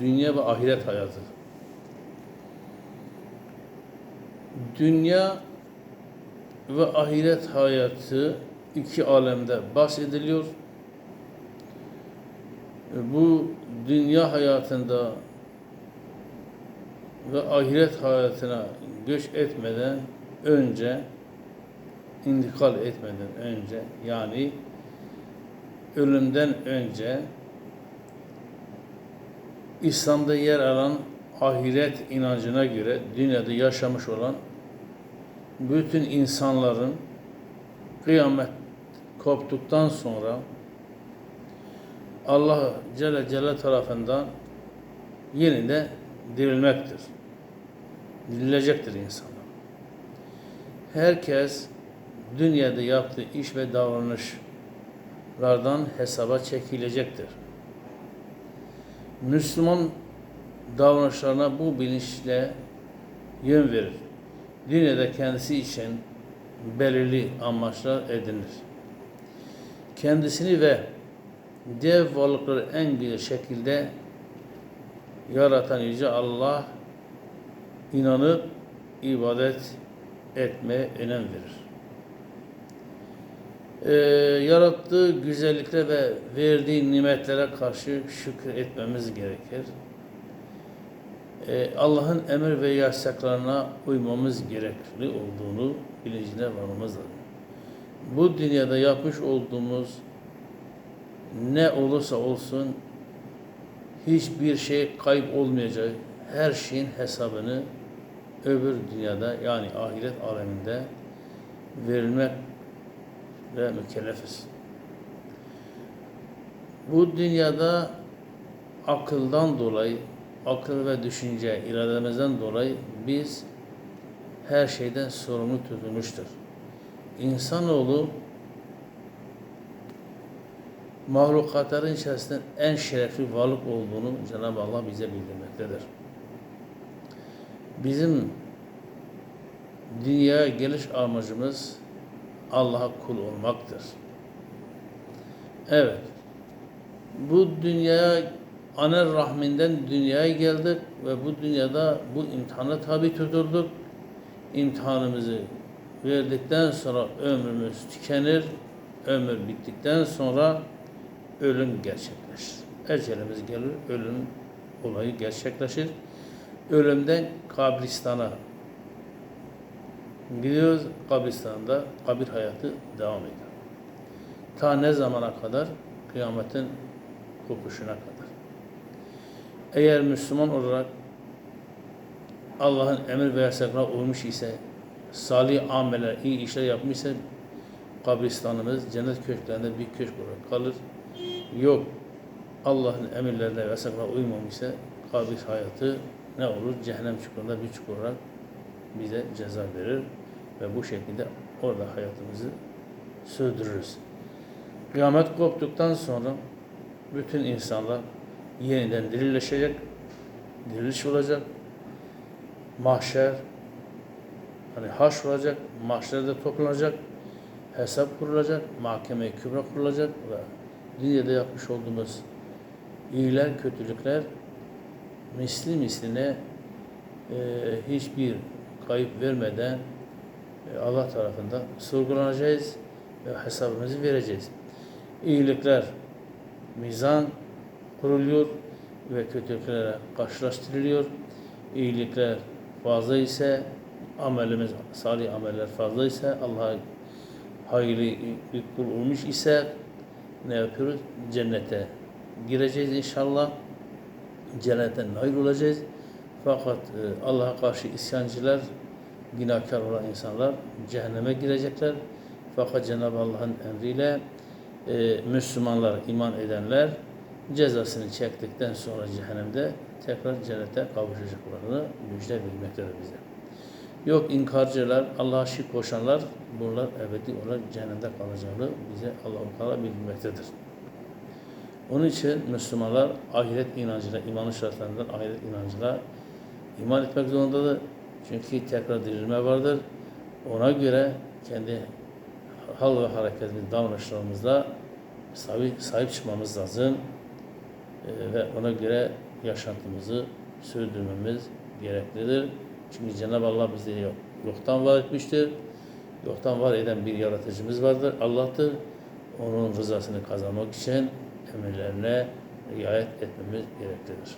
dünya ve ahiret hayatı. Dünya ve ahiret hayatı iki alemde bahsediliyor. Bu dünya hayatında ve ahiret hayatına göç etmeden önce intikal etmeden önce yani ölümden önce İslam'da yer alan ahiret inancına göre dünyada yaşamış olan bütün insanların kıyamet koptuktan sonra Allah Celle Celle tarafından yeniden dirilmektir. Dirilecektir insanlar. Herkes dünyada yaptığı iş ve davranışlardan hesaba çekilecektir. Müslüman davranışlarına bu bilinçle yön verir. Dünyada kendisi için belirli amaçlar edinir. Kendisini ve diğer varlıkları en güzel şekilde yaratan Yüce Allah inanıp ibadet etmeye önem verir. Ee, yarattığı güzellikle ve verdiği nimetlere karşı şükür etmemiz gerekir. Ee, Allah'ın emir ve yasaklarına uymamız gerekli olduğunu bilincine varmamız lazım. Bu dünyada yapmış olduğumuz ne olursa olsun hiçbir şey kayıp olmayacak. Her şeyin hesabını öbür dünyada yani ahiret aleminde verilmek ve mükellefiz. Bu dünyada akıldan dolayı, akıl ve düşünce irademizden dolayı biz her şeyden sorumlu tutulmuştur. İnsanoğlu mahlukatların içerisinde en şerefli varlık olduğunu Cenab-ı Allah bize bildirmektedir. Bizim dünyaya geliş amacımız Allah'a kul olmaktır. Evet. Bu dünyaya ana rahminden dünyaya geldik ve bu dünyada bu imtihana tabi tutulduk. İmtihanımızı verdikten sonra ömrümüz tükenir. Ömür bittikten sonra ölüm gerçekleşir. Ecelimiz gelir, ölüm olayı gerçekleşir. Ölümden kabristana gidiyoruz. Kabristan'da kabir hayatı devam ediyor. Ta ne zamana kadar? Kıyametin kopuşuna kadar. Eğer Müslüman olarak Allah'ın emir ve yasaklarına uymuş ise, salih ameller, iyi işler yapmışsa kabristanımız cennet köşklerinde bir köşk olarak kalır. Yok Allah'ın emirlerine ve yasaklarına uymamışsa kabir hayatı ne olur? Cehennem çukurunda bir çukur olarak bize ceza verir ve bu şekilde orada hayatımızı sürdürürüz. Kıyamet koptuktan sonra bütün insanlar yeniden dirileşecek, diriliş olacak, mahşer, hani haş olacak, mahşerde toplanacak, hesap kurulacak, mahkeme-i kübra kurulacak ve dünyada yapmış olduğumuz iyiler, kötülükler misli misline e, hiçbir kayıp vermeden Allah tarafından sorgulanacağız ve hesabımızı vereceğiz. İyilikler mizan kuruluyor ve kötülüklere karşılaştırılıyor. İyilikler fazla ise amelimiz, salih ameller fazla ise Allah'a hayırlı bir kul olmuş ise ne yapıyoruz? Cennete gireceğiz inşallah. Cennetten nail olacağız. Fakat e, Allah'a karşı isyancılar, günahkar olan insanlar cehenneme girecekler. Fakat Cenab-ı Allah'ın emriyle e, Müslümanlar, iman edenler cezasını çektikten sonra cehennemde tekrar cennete kavuşacaklarını müjde bilmektedir bize. Yok inkarcılar, Allah'a şirk koşanlar bunlar ebedi olarak cehennemde kalacağını bize Allah-u Teala bildirmektedir. Onun için Müslümanlar ahiret inancına, imanı şartlarından ahiret inancına iman etmek zorundadır. Çünkü tekrar dirilme vardır. Ona göre kendi hal ve hareketimiz, davranışlarımızda sahip, sahip çıkmamız lazım. Ee, ve ona göre yaşantımızı sürdürmemiz gereklidir. Çünkü Cenab-ı Allah bizi yok, yoktan var etmiştir. Yoktan var eden bir yaratıcımız vardır. Allah'tır. Onun rızasını kazanmak için emirlerine riayet etmemiz gereklidir.